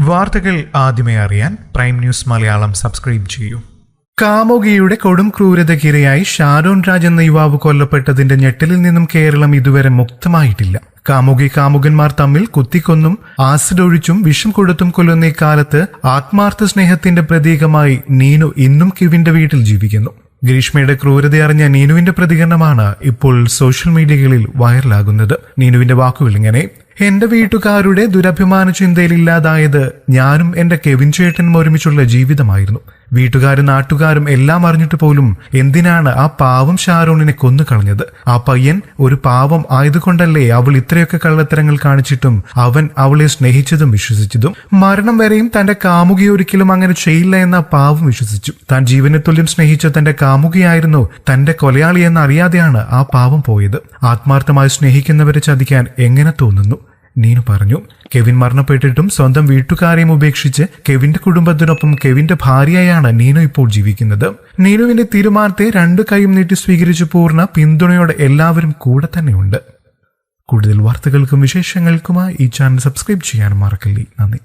വാർത്തകൾ ആദ്യമേ അറിയാൻ പ്രൈം ന്യൂസ് മലയാളം സബ്സ്ക്രൈബ് ചെയ്യൂ. കാമുകിയുടെ കൊടും ക്രൂരതയ്ക്കിരയായി ഷാരോൺ രാജ് എന്ന യുവാവ് കൊല്ലപ്പെട്ടതിന്റെ ഞെട്ടലിൽ നിന്നും കേരളം ഇതുവരെ മുക്തമായിട്ടില്ല. കാമുകി കാമുകന്മാർ തമ്മിൽ കുത്തിക്കൊന്നും ആസിഡ് ഒഴിച്ചും വിഷം കൊടുത്തും കൊല്ലുന്ന ഇക്കാലത്ത് ആത്മാർത്ഥ സ്നേഹത്തിന്റെ പ്രതീകമായി നീനു ഇന്നും കിവിന്റെ വീട്ടിൽ ജീവിക്കുന്നു. ഗ്രീഷ്മയുടെ ക്രൂരത അറിഞ്ഞ നീനുവിന്റെ പ്രതികരണമാണ് ഇപ്പോൾ സോഷ്യൽ മീഡിയകളിൽ വൈറലാകുന്നത്. നീനുവിന്റെ വാക്കുകൾ ഇങ്ങനെ എന്റെ വീട്ടുകാരുടെ ദുരഭിമാന ചിന്തയിൽ ഇല്ലാതായത് ഞാനും എന്റെ കെവിൻ ചേട്ടനും ഒരുമിച്ചുള്ള ജീവിതമായിരുന്നു. വീട്ടുകാരും നാട്ടുകാരും എല്ലാം അറിഞ്ഞിട്ട് പോലും എന്തിനാണ് ആ പാവം ഷാരോണിനെ കൊന്നു കളഞ്ഞത്? ആ പയ്യൻ ഒരു പാവം ആയതുകൊണ്ടല്ലേ അവൾ ഇത്രയൊക്കെ കള്ളത്തരങ്ങൾ കാണിച്ചിട്ടും അവൻ അവളെ സ്നേഹിച്ചതും വിശ്വസിച്ചതും? മരണം വരെയും തന്റെ കാമുകി ഒരിക്കലും അങ്ങനെ ചെയ്യില്ല എന്ന പാവം വിശ്വസിച്ചു. താൻ ജീവനെ തുല്യം സ്നേഹിച്ച തന്റെ കാമുകിയായിരുന്നു തന്റെ കൊലയാളി എന്ന് അറിയാതെയാണ് ആ പാവം പോയത്. ആത്മാർത്ഥമായി സ്നേഹിക്കുന്നവരെ ചതിക്കാൻ എങ്ങനെ തോന്നുന്നു? നീനു പറഞ്ഞു കെവിൻ മരണപ്പെട്ടിട്ടും സ്വന്തം വീട്ടുകാരെയും ഉപേക്ഷിച്ച് കെവിന്റെ കുടുംബത്തിനൊപ്പം കെവിന്റെ ഭാര്യയായാണ് നീനു ഇപ്പോൾ ജീവിക്കുന്നത്. നീനുവിന്റെ തീരുമാനത്തെ രണ്ടു കൈയും നീട്ടി സ്വീകരിച്ചു പൂർണ പിന്തുണയോടെ എല്ലാവരും കൂടെ തന്നെയുണ്ട്. കൂടുതൽ വാർത്തകൾക്കും വിശേഷങ്ങൾക്കുമായി ഈ ചാനൽ സബ്സ്ക്രൈബ് ചെയ്യാൻ മറക്കല്ലേ. നന്ദി.